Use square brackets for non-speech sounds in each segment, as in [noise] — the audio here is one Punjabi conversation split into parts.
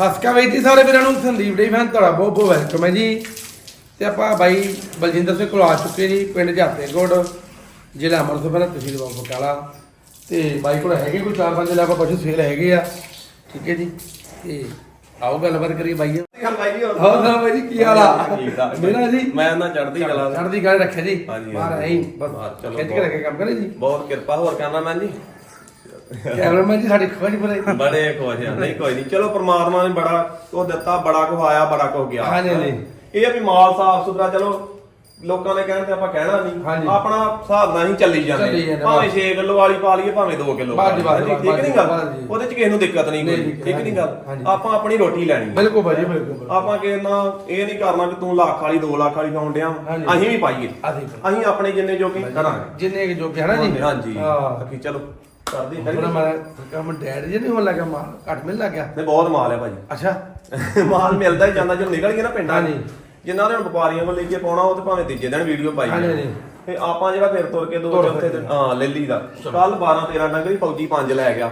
ਹਸਕਾ ਵੇਦੀ ਸਾਰੇ ਵੀਰਾਂ ਨੂੰ ਸੰਦੀਪ ਡੇ ਫੈਨ ਤੁਹਾਡਾ ਬਹੁਤ ਬਹੁਤ ਵੈਲਕਮ ਹੈ ਜੀ। ਤੇ ਆਪਾਂ ਬਾਈ ਬਲਜਿੰਦਰ ਸਿੰਘ ਕੋਲ ਆ ਚੁੱਕੇ ਜੀ ਪਿੰਡ ਜਾਤੇਗੁੜ ਜ਼ਿਲ੍ਹਾ ਅੰਮ੍ਰਿਤਸਰ ਤਹਿਸੀਲ ਬਾਬਾ ਬਕਾਲਾ। ਤੇ ਬਾਈ ਕੋਲ ਹੈਗੇ ਕੋਈ ਚਾਰ ਪੰਜ ਲੱਖ ਪਸ਼ੂ ਸੇਲ ਹੈਗੇ ਆ। ਠੀਕ ਹੈ ਜੀ। ਤੇ ਆਓ ਗੱਲਬਾਤ ਕਰੀਏ ਬਾਈ ਗੱਲ ਬਾਈ ਜੀ ਹੋਰ। ਨਾ ਬਾਈ ਜੀ ਕੀ ਹਾਲ ਆ? ਠੀਕ। ਮੇਰਾ ਜੀ। ਮੈਂ ਨਾ ਚੜ੍ਹਦੀ ਕਲਾ ਦਾ। ਚੜ੍ਹਦੀ ਗੱਲ ਰੱਖਿਆ ਜੀ। ਬਾਹਰ। ਆਈ ਬਸ ਚਲੋ ਖਿੱਚ ਕੇ। ਰੱਖੇ ਕੰਮ ਕਰੇ ਜੀ। ਬਹੁਤ ਕਿਰਪਾ ਹੋਰ ਕਰਨਾ ਮੈਂ ਜੀ? ਕੈਮਰਾਮੈਨ ਜੀ ਸਾਡੇ ਖੋਜ ਪਰੇ ਬੜੇ ਖੁਸ਼ ਆ। ਨਹੀਂ ਕੋਈ ਨਹੀਂ। ਚਲੋ ਪ੍ਰਮਾਤਮਾ ਨੇ ਬੜਾ ਉਹ ਦਿੱਤਾ ਬੜਾ ਕੁ ਆਇਆ ਬੜਾ ਕੁ ਗਿਆ। ਹਾਂਜੀ, ਹਾਂਜੀ। ਇਹ ਆ ਵੀ ਮਾਲ ਸਾਫ਼ ਸੁਥਰਾ ਚਲੋ ਲੋਕਾਂ ਨੇ ਕਹਿਣ ਤੇ ਆਪਾਂ ਕਹਿਣਾ ਹਾਂਜੀ। ਨਹੀਂ ਆਪਣਾ ਹਿਸਾਬ ਨਾਲ ਹੀ ਚੱਲੀ ਜਾਂਦੇ ਚੱਲੀ ਜਾਂਦੇ, ਭਾਵੇਂ ਬਸ। 6 ਕਿਲੋ ਵਾਲੀ ਪਾ ਲਈਏ ਭਾਵੇਂ 2 ਕਿਲੋ ਜੀ, ਬਸ, ਠੀਕ ਨਹੀਂ ਗੱਲ। ਉਹਦੇ ਚ ਕਿਸੇ ਨੂੰ ਦਿੱਕਤ ਨਹੀਂ ਨਹੀਂ, ਕੋਈ। ਠੀਕ ਨਹੀਂ ਗੱਲ? ਹਾਂਜੀ। ਆਪਾਂ ਆਪਣੀ ਰੋਟੀ ਲੈਣੀ ਬਿਲਕੁਲ ਭਾਜੀ ਬਿਲਕੁਲ ਆਪਾਂ ਕਿਸੇ ਨਾਲ ਇਹ ਨਹੀਂ ਕਰਨਾ ਕਿ ਤੂੰ ਲੱਖ ਵਾਲੀ 2 ਲੱਖ ਵਾਲੀ ਖਾਉਣ ਡਿਆ। ਹਾਂਜੀ। ਅਸੀਂ ਵੀ ਪਾਈਏ। ਅਸੀਂ ਅਸੀਂ ਆਪਣੇ ਜਿੰਨੇ ਜੋਗੇ ਕਰਾਂਗੇ। ਜਿੰਨੇ ਕਿ ਜੋ ਜੀ? ਹਾਂਜੀ। ਹਾਂ। ਬਾਕੀ ਚਲੋ। ਕਰਦੇ ਕਰੀਏ। ਮਾਰਾ ਕੰਮ ਡੈਡ ਜੀ ਨਹੀਂ ਹੋਣ ਲੱਗਾ ਮਾਲ ਘੱਟ ਮਿਲ ਲੱਗ ਗਿਆ। ਨਹੀਂ ਬਹੁਤ ਮਾਲ ਹੈ ਭਾਜੀ। ਅੱਛਾ। [laughs] ਮਾਲ ਮਿਲਦਾ ਹੀ ਜਾਂਦਾ ਜਦੋਂ ਨਿਕਲ ਗਿਆ ਨਾ ਪਿੰਡਾਂ ਹਾਂਜੀ। ਜਿਨ੍ਹਾਂ ਨੇ ਹੁਣ ਵਪਾਰੀਆਂ ਕੋਲ ਲੈ ਕੇ ਪਾਉਣਾ ਉਹ ਤੇ ਭਾਵੇਂ ਤੀਜੇ ਦਿਨ ਵੀਡੀਓ ਪਾਈ ਹਾਂਜੀ, ਜਾਣ। ਹਾਂਜੀ। ਤੇ ਆਪਾਂ ਜਿਹੜਾ ਫਿਰ ਤੁਰ ਕੇ ਦੋ ਤੁਰ ਚੌਥੇ ਫਿਰ ਦਿਨ ਹਾਂ। ਲੱਲੀ ਦਾ। ਕੱਲ 12 13 ਡੰਗਰੀ ਫੌਜੀ ਪੰਜ ਲੈ ਗਿਆ।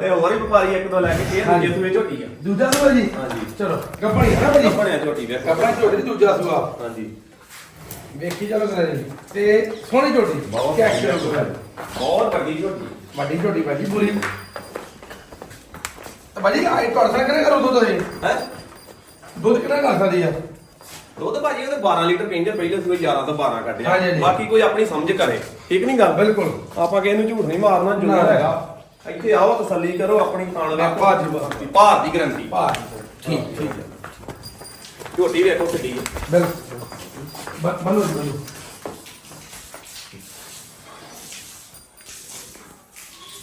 ਤੇ ਹੋਰ ਹੀ ਵਪਾਰੀ ਇੱਕ ਦੋ ਲੈ ਕੇ ਫੇਰ। ਦੂਜੇ ਸੂਏ ਝੋਟੀ ਆ। ਦੂਜਾ ਸੁਆ ਜੀ? ਹਾਂਜੀ। ਚਲੋ ਗੱਪਣੀ ਹੈ ਨਾ ਭਾਜੀ। ਬਣਿਆ ਝੋਟੀ ਵੇਖੋ। ਝੋਟੀ ਦੀ ਦੂਜਾ ਸੁਆ। ਹਾਂਜੀ। ਵੇਖੀ ਚਲੋ ਕਰਾ ਜੀ ਤੇ ਸੋਹਣੀ ਝੋਟੀ ਬਹੁਤ ਵੱਡੀ ਝੋਟੀ। ਵੱਡੀ ਝੋਟੀ ਭਾਜੀ ਪੂਰੀ। ਤੇ ਭਾਜੀ ਆਈ ਤੁਹਾਡੇ ਸਾਹ ਕਰੇ ਕਰੋ ਦੁੱਧ ਇਹ ਹੈ? ਦੁੱਧ ਕਿੰਨਾ ਕਰ ਸਕਦੀ ਆ? ਦੁੱਧ ਭਾਜੀ ਉਹਦੇ 12 ਲੀਟਰ ਕਹਿੰਦੇ ਪਹਿਲੇ ਸੂਏ 11 ਤੋਂ 12 ਹਾਂਜੀ, ਕੱਢਿਆ ਹਾਂਜੀ। ਬਾਕੀ ਕੋਈ ਆਪਣੀ ਸਮਝ ਕਰੇ। ਠੀਕ ਨਹੀਂ ਗੱਲ? ਬਿਲਕੁਲ। ਆਪਾਂ ਕਿਸੇ ਨੂੰ ਝੂਠ ਨਹੀਂ ਮਾਰਨਾ ਨਾ। ਹੈਗਾ। ਇੱਥੇ ਆਓ ਤਸੱਲੀ ਕਰੋ ਆਪਣੀ ਖਾਣ ਵੇਖੋ। ਭਾਅ ਦੀ ਭਾਅ। ਭਾਰ ਦੀ ਗਰੰਟੀ। ਠੀਕ ਠੀਕ ਹੈ। ਝੋਟੀ ਵੇਖੋ ਕਿੱਡੀ ਹੈ। ਬਿਲਕੁਲ। ਜੀ, ਬਨੋ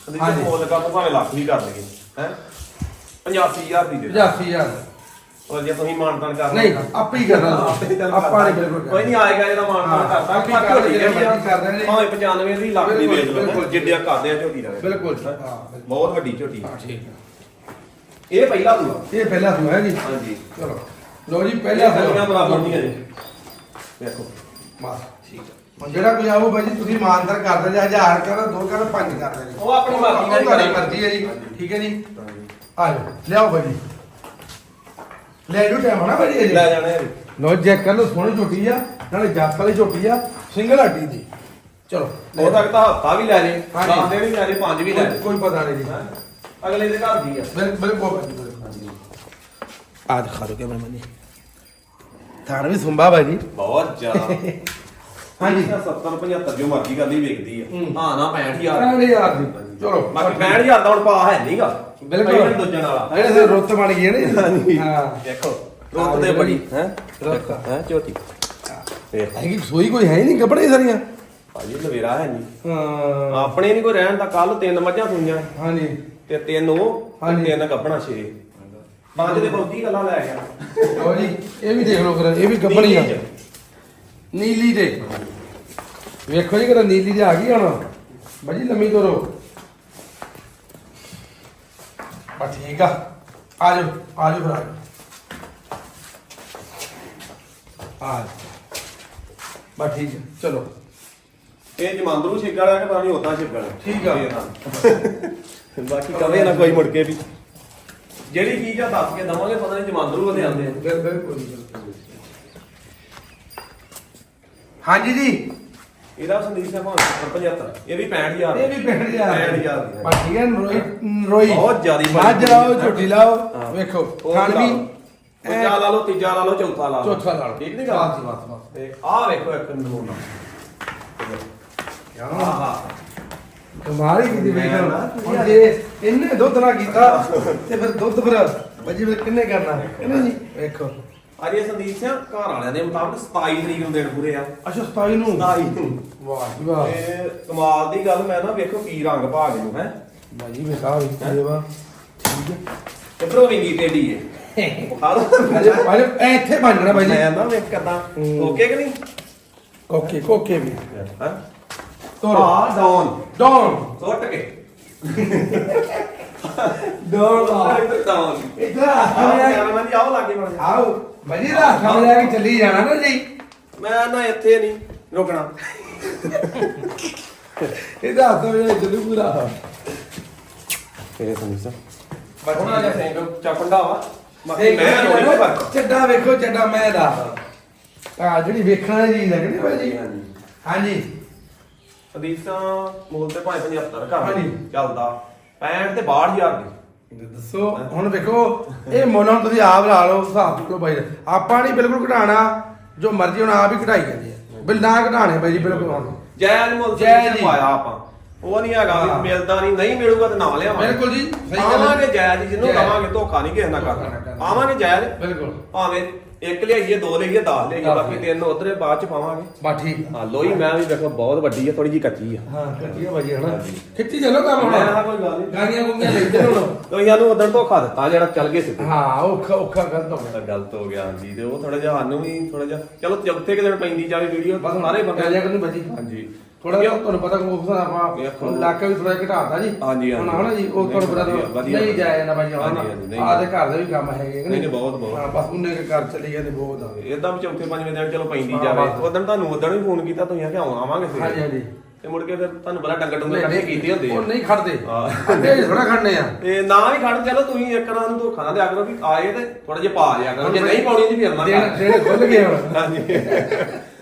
ਕਦੀ ਹਾਂਜੀ। ਤੇ ਮੁੱਲ ਕਰ ਭਾਵੇਂ ਲੱਖ ਵੀ ਕਰ ਲਈਏ ਹੈ? 85000 ਦੀ ਦੇ ਦਿਓ। 85000 ਔਰ ਜੇ ਤੁਸੀਂ ਮਾਨਤਾਨ ਕਰ ਨਹੀਂ ਆਪੇ ਹੀ ਕਰਨਾ। ਆਪੇ ਹੀ ਤੁਹਾਨੂੰ ਆਪਾਂ ਨਹੀਂ। ਬਿਲਕੁਲ ਕੋਈ ਨਹੀਂ ਆਏਗਾ ਜਿਹੜਾ ਹਾਂ, ਮਾਨਤਾਨ ਕਰਦਾ ਆਪੇ ਹੀ ਕਰ ਲੈਂਦੇ ਆ, ਮਰਜ਼ੀ ਕਰ ਲੈਂਦੇ ਆ। ਭਾਵੇਂ 95 ਦੀ ਲੱਖ ਦੀ ਬਿਲਕੁਲ, ਵੇਚ ਲਓ ਬਿਲਕੁਲ। ਜਿੱਡਿਆ ਕਰਦੇ ਆ ਝੋਟੀ ਦਾ ਬਿਲਕੁਲ ਹੈਂ? ਹਾਂ ਬਿਲਕੁਲ। ਬਹੁਤ ਵੱਡੀ ਝੋਟੀ ਹਾਂ ਠੀਕ ਹੈ ਇਹ ਪਹਿਲਾ ਦੂਆ ਇਹ ਪਹਿਲਾ ਸੁਆ ਹੈ ਜੀ। ਹਾਂਜੀ। ਚਲੋ। ਲੋ ਜੀ ਪਹਿਲਾ ਪਹਿਲਾ ਦੂਆ ਬਰਾਬਰ ਨਹੀਂ ਹੈ ਜੀ ਵੇਖੋ ਬਸ ਠੀਕ ਹੈ ਜਿਹੜਾ ਕੋਈ ਆਊ ਬਾਈ ਜੀ ਤੁਸੀਂ ਇਮਾਨਦਾਰ ਕਰ ਦਿੰਦੇ ਹਜ਼ਾਰ ਕਰ ਦੋ ਕਰ ਪੰਜ ਕਰ ਦਿੰਦੇ ਉਹ ਆਪਣੀ ਮਰਜ਼ੀ ਨਾਲ ਹੀ ਤੁਹਾਡੀ। ਮਰਜ਼ੀ ਹੈ ਜੀ ਠੀਕ ਹੈ ਜੀ? ਆ ਜਾਓ ਲਿਆਓ ਬਾਈ ਜੀ। ਲੈ ਲਓ ਟਾਈਮ ਹੋਣਾ ਬਾਈ ਜੀ ਲੈ ਜਾਣੇ ਲੋ ਚੈੱਕ ਕਰ ਲਓ ਸੋਹਣੀ ਝੋਟੀ ਆ ਨਾਲੇ ਜੱਤ ਵਾਲੀ ਝੋਟੀ ਆ ਸਿੰਗਲ ਹੱਡੀ ਦੀ। ਚਲੋ ਹੋ ਸਕਦਾ ਹਫਤਾ ਵੀ ਲੈ ਜੇ ਹਾਂਜੀ। 10 ਦਿਨ ਵੀ ਲੈ ਜੇ 5 ਵੀ ਲੈ ਜੇ। ਕੋਈ ਪਤਾ ਨਹੀਂ ਜੀ? ਅਗਲੇ ਦੇ ਘਰ ਦੀ ਆ। ਬਿਲ- ਬਿਲਕੁਲ। ਜੀ, ਬਿਲਕੁਲ ਆ ਦਿਖਾ ਦੋ ਕੈਮਰਾ ਮੈਨ ਥਾਣ ਵੀ ਸੁੰਬਾ ਬਾਈ ਜੀ। ਬਹੁਤ ਜ਼ਿਆਦਾ। [laughs] ਹਾਂਜੀ। ਹਾਂਜੀ 70 75 ਜੋ ਮਰਜ਼ੀ ਗੱਲ ਹੀ ਵੇਖਦੀ ਆ। ਹੂੰ। ਨਾ 65000 ਅਰੇ ਯਾਰ ਜੀ ਚਲੋ। ਬਾਕੀ 65000 ਦਾ ਹੁਣ ਪਾ ਹੈ ਨਹੀਂਗਾ ਬਿਲਕੁਲ। ਦੂਜੇ ਨਾਲ ਜਿਹੜੇ ਸੇ ਰੁੱਤ ਬਣ ਗਈ ਹੈ ਨਾ ਜੀ। ਹਾਂ। ਦੇਖੋ ਰੁੱਤ ਤੇ ਬੜੀ। ਹੈ ਰੁੱਤ। ਹੈ ਝੋਟੀ। ਵੇਖ ਹੈਗੀ ਸੋਈ ਕੋਈ ਹੈ ਹੀ ਨਹੀਂ ਕੱਪੜੇ ਸਾਰੀਆਂ? ਭਾਜੀ ਲਵੇਰਾ ਹੈ ਨਹੀਂ। ਹਾਂ। ਆਪਣੇ ਨਹੀਂ ਕੋਈ ਰਹਿਣ ਦਾ ਕੱਲ ਤਿੰਨ ਮੱਝਾਂ ਸੂਈਆਂ। ਹਾਂਜੀ। ਤੇ ਤਿੰਨ ਉਹ ਹਾਂਜੀ। ਤੇ ਤਿੰਨ ਕੱਪਣਾ ਛੇ। ਪੰਜ ਦੇ ਬਹੁਤੀ ਗੱਲਾਂ ਲੈ ਗਿਆ। ਲਓ ਜੀ ਇਹ ਵੀ ਦੇਖ ਲਓ ਕਰ ਇਹ ਵੀ ਗੱਬਣੀ ਆ। ਨੀਲੀ ਦੇ। ਵੇਖੋ ਜੀ ਕਿਹੜਾ ਨੀਲੀ ਦੇ ਆ ਗਈ ਹੁਣ। ਬੜੀ ਲੰਮੀ ਤੋਰੋ। ਬਾ ਠੀਕ ਆ। ਆ ਜਾਓ ਆ ਜਾਓ ਫਿਰ ਆ ਜਾਓ। ਆ ਜਾਓ। ਬਾ ਠੀਕ ਹੈ ਚਲੋ। ਇਹ ਜਮਾਂਦਰੂ ਛਿੱਕ ਵਾਲਾ ਕਿ ਪਤਾ ਨਹੀਂ ਛਿੱਕ ਠੀਕ ਆ। ਬਾਕੀ ਕਵੇ ਨਾ ਕੋਈ ਮੁੜ ਕੇ ਵੀ। ਜਿਹੜੀ ਚੀਜ਼ ਆ ਦੱਸ ਕੇ ਦਵਾਂਗੇ ਪਤਾ ਨਹੀਂ ਜਮਾਂਦਰੂ ਉਹਦੇ ਆਉਂਦੇ ਆ। ਬਿਲਕੁਲ ਹਾਂਜੀ ਜੀ। ਇਹਦਾ ਸੰਦੀਪ ਸਾਹਿਬ 75 ਇਹ ਵੀ 65000 ਇਹ ਵੀ 65000 65000 ਦੀ ਹੈ। ਬਸ ਠੀਕ ਹੈ ਰੋਈ ਰੋਈ ਬਹੁਤ ਜ਼ਿਆਦੀ ਬਣੀ ਮੱਝ ਲਾਓ ਝੋਟੀ ਲਾਓ। ਵੇਖੋ ਉਹ ਖਾਣ ਵੀ ਦੂਜਾ ਲਾ ਲਓ ਤੀਜਾ ਲਾ ਲਓ ਚੌਥਾ ਲਾ ਲਓ। ਚੌਥਾ ਲਾ ਲਓ। ਠੀਕ ਨਹੀਂ ਗੱਲ? ਜੀ, ਬਸ ਬਸ। ਤੇ ਆਹ ਵੇਖੋ ਇੱਕ ਨਮੂਨਾ ਆਹ ਕਮਾਲ ਹੀ ਕੀਤੀ। ਨਾ, ਹੁਣ ਜੇ ਇਹਨੇ ਦੁੱਧ ਨਾ ਕੀਤਾ ਤੇ ਫਿਰ ਦੁੱਧ ਫਿਰ ਬੱਜੀ ਫਿਰ ਕਿੰਨੇ ਕਰਨਾ? ਇਹਨੇ ਜੀ ਵੇਖੋ। ਅਰੇ ਸੰਦੀਪ ਸਿੰਘ ਘਰ ਵਾਲਿਆਂ ਦੇ ਮੁਤਾਬਕ 27 ਤਰੀਕ ਨੂੰ ਦਿਨ ਪੂਰੇ ਆ। ਅੱਛਾ 27 ਨੂੰ? 27 ਨੂੰ। ਵਾਹ ਜੀ ਵਾਹ। ਤੇ ਕਮਾਲ ਦੀ ਗੱਲ ਮੈਂ ਨਾ ਵੇਖੋ ਕੀ ਰੰਗ ਭਾਗ ਨੂੰ ਹੈ। ਬਾਜੀ ਵੇਖਾ ਵੀ ਦੇਵਾ ਠੀਕ ਹੈ। ਕਿਧਰੋਂ ਵਿੰਗੀ ਟੇਡੀ ਇਹ ਇੱਥੇ ਬਣ ਜਾਣਾ ਬਾਈ ਜੀ। ਮੈਂ ਨਾ ਵੇਖ ਕਦਾਂ। ਹੂੰ। ਓਕੇ ਕਿ ਨਹੀਂ? ਕੋਕੇ ਕੋਕੇ ਵੀ। ਹਾਂ। ਤੋਰੋ ਆ ਡਾਊਨ ਡੌਨ ਸੁੱਟ ਕੇ ਡੌਨ ਡਾਊਨ ਇਧਰ ਆਹ ਆ ਕੈਮਰਾਮੈਨ ਜੀ ਆਓ ਲਾਗੇ ਬਣ ਜਾ ਆਓ ਬਾਜੀ ਦਾ ਹੱਥਾਂ ਲੈ ਕੇ ਚੱਲੀ ਜਾਣਾ ਨਾ ਜੀ ਮੈਂ ਨਾ ਇੱਥੇ ਨਹੀਂ ਰੁਕਣਾ ਇਹਦਾ ਹੱਥ ਵਿੱਚ ਚੱਲੂ ਪੂਰਾ ਇਹ ਸੰਦੀਪ ਥੋੜਾ ਜਿਹਾ ਸਿੰਘ ਚਪੰਡਾ ਵਾ ਬਾਕੀ ਮੈਂ ਰੋਣੀ ਫ਼ਰਕ ਚੱਡਾ ਵੇਖੋ ਚੱਡਾ ਮੈਂ ਦਾ ਆ ਜਿਹੜੀ ਵੇਖਣ ਵਾਲੀ ਚੀਜ਼ ਲੱਗਣੀ ਭਾਜੀ ਹਾਂਜੀ ਹਦੀਸਾਂ ਮੁੱਲ ਤੇ ਭਾਵੇਂ 75 ਘਰ ਹਾਂਜੀ। ਚੱਲਦਾ 65 ਤੇ 62000 ਦੀ ਦੱਸੋ ਹੁਣ ਵੇਖੋ ਇਹ ਮੁੱਲ ਹੁਣ ਤੁਸੀਂ ਆਪ ਲਾ ਲਓ ਹਿਸਾਬ ਚੁੱਕੋ ਬਾਈ ਦਾ। ਆਪਾਂ ਨਹੀਂ ਬਿਲਕੁਲ ਘਟਾਣਾ ਜੋ ਮਰਜ਼ੀ ਹੁਣ ਆਪ ਹੀ ਘਟਾਈ ਜਾਂਦੇ ਆ ਬਿਲ ਨਾ ਘਟਾਣੇ ਬਾਈ ਜੀ ਬਿਲਕੁਲ ਹੁਣ ਜਾਇਜ਼ ਮੁੱਲ ਤੇ ਜਾਇਜ਼ ਹੀ। ਪਾਇਆ ਆਪਾਂ ਉਹ ਨਹੀਂ ਹੈਗਾ ਹਾਂ। ਮਿਲਦਾ ਨਹੀਂ ਨਹੀਂ ਮਿਲੂਗਾ ਤੇ ਨਾ ਲਿਆਵਾਂਗੇ ਬਿਲਕੁਲ ਜੀ ਸਹੀ ਗੱਲ ਹੈ। ਆਵਾਂਗੇ ਜਾਇਜ਼ ਹੀ, ਜਿਹਨੂੰ ਜਾਇਜ਼। ਦਵਾਂਗੇ ਧੋਖਾ ਨਹੀਂ ਕਿਸੇ ਨਾਲ ਕਰਨਾ ਕਰਨਾ। ਆਵਾਂਗੇ ਜਾਇਜ਼ ਬਿਲਕੁਲ ਭਾਵੇਂ ਇੱਕ ਲਿਆਈਏ ਦੋ ਲਿਆਈਏ 10 ਲਿਆਈਏ ਬਾਕੀ। ਤਿੰਨ ਉਧਰੇ ਬਾਅਦ ਚ ਪਾਵਾਂਗੇ। ਬਾ ਠੀਕ ਆ। ਹਾਂ ਲੋਈ ਮੈਂ ਵੀ ਵੇਖੋ ਬਹੁਤ ਵੱਡੀ ਹੈ ਥੋੜੀ ਜੀ ਕੱਚੀ ਆ। ਹਾਂ ਕੱਟੀਆਂ ਬਾਜੀ ਹਨਾ? ਖਿੱਚੀ ਚੱਲੋ ਕੰਮ ਹੁਣ। ਕਿਹਾ ਕੋਈ ਗੱਲ ਨਹੀਂ। ਗਾਲੀਆਂ ਗੁੰਗੀਆਂ ਲੈਂਦੇ ਹੁਣ ਤੁਸੀਂ ਸਾਨੂੰ ਉਦੋਂ ਧੋਖਾ ਦਿੱਤਾ ਜਿਹੜਾ ਚੱਲ ਗਏ ਸਿੱਧੇ। ਹਾਂ ਔਖਾ ਔਖਾ ਗਿਆ। ਤਾਂ ਗਲਤ ਹੋ ਗਿਆ ਜੀ ਤੇ ਉਹ ਥੋੜਾ ਜਿਹਾ ਸਾਨੂੰ ਵੀ ਥੋੜਾ ਜਿਹਾ ਚਲੋ ਚੌਥੇ ਕਿ ਦਿਨ ਪੈਂਦੀ ਜਾਵੇ ਵੀਡੀਓ ਬਸ ਸਾਰੇ ਬੰਦੇ ਗਾਲੀਆਂ ਕਰਨੀ ਬਾਜੀ ਹਾਂਜੀ। ਥੋੜਾ ਜਿਹਾ ਤੁਹਾਨੂੰ ਪਤਾ ਕਿ ਉਸ ਆਪਾਂ। ਹੁਣ ਇਲਾਕਾ ਵੀ ਥੋੜਾ ਘਟਾਤਾ ਜੀ ਹਾਂਜੀ। ਹੁਣ ਹਨਾ ਜੀ ਉਹ ਤੁਹਾਨੂੰ ਪਤਾ। ਨਹੀਂ ਜਾਇਆ ਹਾਂਜੀ, ਹਾਂਜੀ, ਨਹੀਂ। ਆਦੇ ਘਰ ਦੇ ਵੀ ਕੰਮ ਹੈਗੇ ਕਿ ਨਹੀਂ, ਨਹੀਂ, ਬਹੁਤ, ਬਹੁਤ। ਹਾਂ ਬਸ ਉਹਨੇ ਕੇ ਘਰ ਚੱਲੀ ਜਾਂਦੇ ਬਹੁਤ ਆ ਇਦਾਂ ਵੀ ਚੌਥੇ ਪੰਜਵੇਂ ਦਿਨ ਚਲੋ ਪੈਂਦੀ ਹਾਂ, ਜਾਵੇ। ਉਦੋਂ ਤੁਹਾਨੂੰ ਉਦੋਂ ਵੀ ਫੋਨ ਕੀਤਾ ਤੁਸੀਂ ਆਖਿਆ ਆਉਂ- ਆਵਾਂਗੇ ਸਵੇਰੇ। ਹਾਂਜੀ ਹਾਂਜੀ ਤੇ ਮੁੜ ਕੇ ਫਿਰ ਤੁਹਾਨੂੰ ਬੜਾ ਡੰਗਰ ਡੁੰਗਰ ਇਕੱਠੇ ਕੀਤੇ ਹੁੰਦੇ ਉਹ ਆ ਨਹੀਂ ਖੜਦੇ ਹਾਂ। ਅੱਡੇ ਥੋੜਾ ਖੜਨੇ ਆ ਤੇ ਨਾ ਵੀ ਖੜ ਚਲੋ ਤੁਸੀਂ ਇੱਕ ਰਾਂ ਨੂੰ ਧੋਖਾ ਨਾ ਦਿਆ ਕਰੋ ਵੀ ਆਏ ਤੇ ਥੋੜਾ ਜਿਹਾ ਪਾ ਲਿਆ ਕਰੋ ਜੇ ਨਹੀਂ ਪਾਉਣੀ ਜੀ ਫਿਰ ਨਾ ਦਿਨ ਕਰ। ਦਿਨ ਖੁੱਲ ਗਏ ਹੁਣ ਹਾਂਜੀ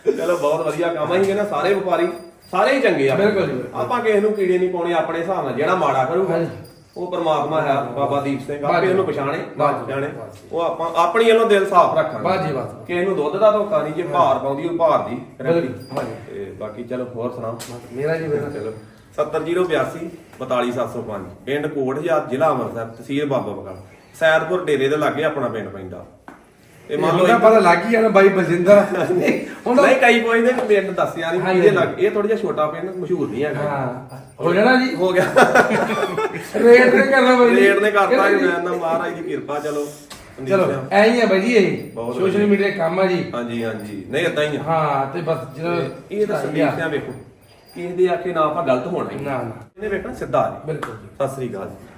ਚਲੋ ਬਹੁਤ ਵਧੀਆ ਕੰਮ ਆ ਹੀ ਕਹਿੰਦਾ ਸਾਰੇ ਵਪਾਰੀ ਸਾਰੇ ਹੀ ਚੰਗੇ ਆ ਬਿਲਕੁਲ ਜੀ, ਬਿਲਕੁਲ। ਆਪਾਂ ਕਿਸੇ ਨੂੰ ਕੀੜੇ ਨਹੀਂ ਪਾਉਣੇ ਆਪਣੇ ਹਿਸਾਬ ਨਾਲ ਜਿਹੜਾ ਮਾੜਾ ਕਰੂਗਾ ਹਾਂਜੀ। ਉਹ ਪਰਮਾਤਮਾ ਹੈ ਬਾਬਾ ਦੀਪ ਸਿੰਘ ਆਪੇ। ਉਹਨੂੰ ਪਛਾਣੇ ਬਾਤ ਜੀ, ਜਾਣੇ ਜੀ। ਉਹ ਆਪਾਂ ਆਪਣੀ ਵੱਲੋਂ ਦਿਲ ਸਾਫ਼ ਰੱਖਾਂਗੇ ਬਸ ਜੀ, ਬਸ। ਕਿਸੇ ਨੂੰ ਦੁੱਧ ਦਾ ਧੋਖਾ ਨਹੀਂ ਜੇ ਭਾਰ ਪਾਉਂਦੀ ਉਹ ਭਾਰ ਦੀ ਬਿਲਕੁਲ, ਹਾਂਜੀ। ਤੇ ਬਾਕੀ ਚਲੋ ਹੋਰ ਸੁਣਾਓ ਮੇਰਾ ਜੀ ਮੇਰਾ ਚਲੋ 70082 42705 ਪਿੰਡ ਕੋਟਹਜ਼ਾਰ ਜ਼ਿਲ੍ਹਾ ਅੰਮ੍ਰਿਤਸਰ ਤਹਿਸੀਲ ਬਾਬਾ ਬਕਾਲਾ ਸੈਦਪੁਰ ਡੇਰੇ ਦੇ ਲਾਗੇ ਆਪਣਾ ਪਿੰਡ ਪੈਂਦਾ ਤੇ ਮੰਨ ਲਓ ਉਹਦਾ ਪਤਾ ਲੱਗ ਹੀ ਜਾਣਾ ਬਾਈ ਬਲਜਿੰਦਰ ਹੁੰਦਾ ਨਹੀਂ ਕਈ ਕੋਈ ਨੇ ਪਿੰਡ ਦੱਸਿਆ ਨਹੀਂ ਹਾਂਜੀ। ਇਹਦੇ ਲੱਗ ਇਹ ਥੋੜਾ ਜਿਹਾ ਛੋਟਾ ਪਿੰਡ ਮਸ਼ਹੂਰ ਨਹੀਂ ਹੈਗਾ। ਹਾਂ ਹੋ ਜਾਣਾ ਜੀ? ਹੋ ਗਿਆ। ਰੇਟ ਨੇ ਕਰਨਾ ਬਾਈ। ਰੇਟ ਨੇ ਕਰਤਾ ਜੀ ਮੈਂ ਨਾ ਮਹਾਰਾਜ ਦੀ ਕਿਰਪਾ ਚਲੋ। ਚਲੋ ਐਂ ਹੀ ਆ ਬਾਈ ਜੀ ਇਹ। ਸੋਸ਼ਲ। ਮੀਡੀਆ ਕੰਮ ਆ ਜੀ। ਹਾਂਜੀ ਹਾਂਜੀ। ਨਹੀਂ ਇਦਾਂ ਹੀ ਆ। ਹਾਂ ਤੇ ਬਸ ਜਦੋਂ ਇਹ ਤਾਂ ਸੰਦੇਸ਼ਾਂ ਵੇਖੋ। ਕਿਸੇ ਦੇ ਆਖੇ ਨਾ ਆਪਾਂ ਗਲਤ ਹੋਣਾ ਹੀ। ਨਾ ਨਾ। ਇਹਨੇ ਵੇਖਣਾ ਸਿੱਧਾ ਆ ਜੀ। ਬਿਲਕੁਲ ਜੀ। ਸਤਿ ਸ੍ਰੀ ਅਕਾਲ ਜੀ।